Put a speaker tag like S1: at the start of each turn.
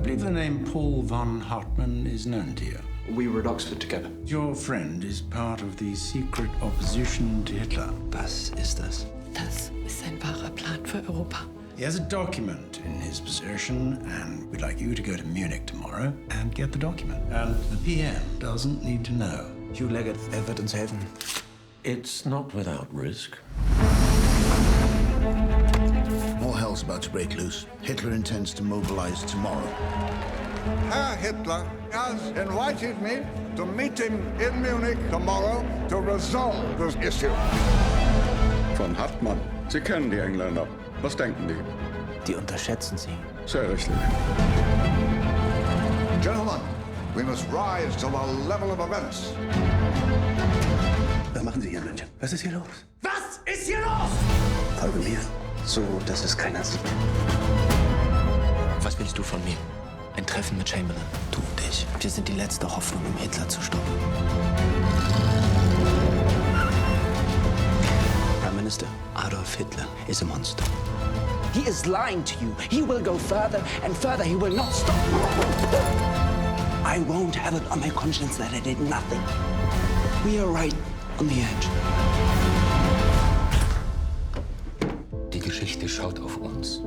S1: believe the name Paul von Hartmann is known to you.
S2: We were at Oxford together.
S1: Your friend is part of the secret opposition to Hitler.
S2: Was ist das?
S3: Das ist ein wahrer Plan für Europa.
S1: He has a document in his possession, and we'd like you to go to Munich tomorrow and get the document. And the PM doesn't need to know.
S2: Hugh Leggett, wird uns helfen.
S4: It's not without risk.
S5: About to break loose. Hitler intends to mobilize tomorrow.
S6: Herr Hitler has invited me to meet him in Munich tomorrow to resolve this issue.
S7: Von Hartmann. Sie kennen die Engländer. Was denken die?
S2: Die unterschätzen sie.
S7: Sehr richtig.
S6: Gentlemen, we must rise to the level of events.
S8: Was machen Sie hier in München? Was ist hier los?
S3: Was ist hier los?
S8: Folge mir, so dass es keiner sieht.
S2: Was willst du von mir? Ein Treffen mit Chamberlain. Du und ich. Wir sind die letzte Hoffnung, um Hitler zu stoppen. Prime Minister, Adolf Hitler is a monster.
S9: He is lying to you. He will go further and further. He will not stop. I won't have it on my conscience that I did nothing. We are right on the edge.
S4: Geschichte schaut auf uns.